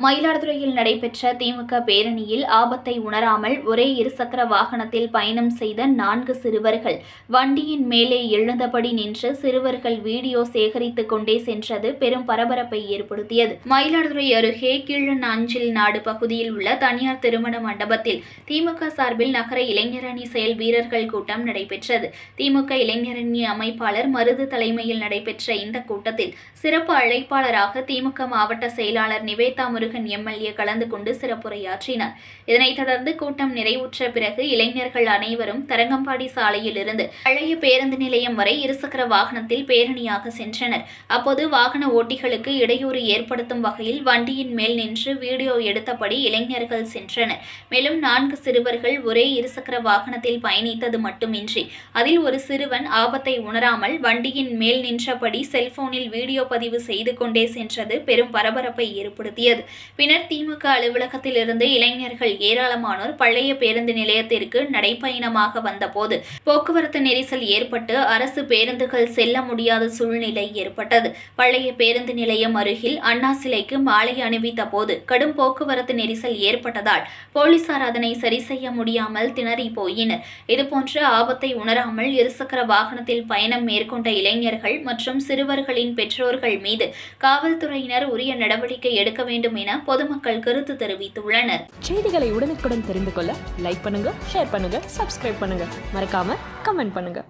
மயிலாடுதுறையில் நடைபெற்ற திமுக பேரணியில் ஆபத்தை உணராமல் ஒரே இருசக்கர வாகனத்தில் பயணம் செய்த நான்கு சிறுவர்கள். வண்டியின் மேலே எழுந்தபடி நின்று சிறுவர்கள் வீடியோ சேகரித்துக் கொண்டே சென்றது பெரும் பரபரப்பை ஏற்படுத்தியது. மயிலாடுதுறை அருகே கீழநாஞ்சில் நாடு பகுதியில் உள்ள தனியார் திருமண மண்டபத்தில் திமுக சார்பில் நகர இளைஞரணி செயல் வீரர்கள் கூட்டம் நடைபெற்றது. திமுக இளைஞரணி அமைப்பாளர் மருது தலைமையில் நடைபெற்ற இந்த கூட்டத்தில் சிறப்பு அழைப்பாளராக திமுக மாவட்ட செயலாளர் நிவேதா முருகன் எம்எல்ஏ கலந்து கொண்டு சிறப்புரையாற்றினார். இதனைத் தொடர்ந்து கூட்டம் நிறைவுற்ற பிறகு இளைஞர்கள் அனைவரும் தரங்கம்பாடி சாலையிலிருந்து பழைய பேருந்து நிலையம் வரை இருசக்கர வாகனத்தில் பேரணியாக சென்றனர். அப்போது வாகன ஓட்டிகளுக்கு இடையூறு ஏற்படுத்தும் வகையில் வண்டியின் மேல் நின்று வீடியோ எடுத்தபடி இளைஞர்கள் சென்றனர். மேலும் நான்கு சிறுவர்கள் ஒரே இருசக்கர வாகனத்தில் பயணித்தது மட்டுமின்றி அதில் ஒரு சிறுவன் ஆபத்தை உணராமல் வண்டியின் மேல் நின்றபடி செல்போனில் வீடியோ பதிவு செய்து கொண்டே சென்றது பெரும் பரபரப்பை ஏற்படுத்தியது. பின்னர் திமுக அலுவலகத்தில் இருந்து இளைஞர்கள் ஏராளமானோர் பழைய பேருந்து நிலையத்திற்கு நடைப்பயணமாக வந்தபோது போக்குவரத்து நெரிசல் ஏற்பட்டு அரசு பேருந்துகள் செல்ல முடியாத சூழ்நிலை ஏற்பட்டது. பழைய பேருந்து நிலையம் அருகில் அண்ணா சிலைக்கு மாலை அணிவித்த போது கடும் போக்குவரத்து நெரிசல் ஏற்பட்டதால் போலீசார் அதனை சரி செய்ய முடியாமல் திணறி போயினர். இதுபோன்ற ஆபத்தை உணராமல் இருசக்கர வாகனத்தில் பயணம் மேற்கொண்ட இளைஞர்கள் மற்றும் சிறுவர்களின் பெற்றோர்கள் மீது காவல்துறையினர் உரிய நடவடிக்கை எடுக்க வேண்டும் என என பொதுமக்கள் கருத்து தெரிவித்துள்ளனர். செய்திகளை உடனுக்குடன் தெரிந்து கொள்ள லைக் பண்ணுங்க ஷேர் பண்ணுங்க சப்ஸ்கிரைப் பண்ணுங்க. மறக்காம கமெண்ட் பண்ணுங்க.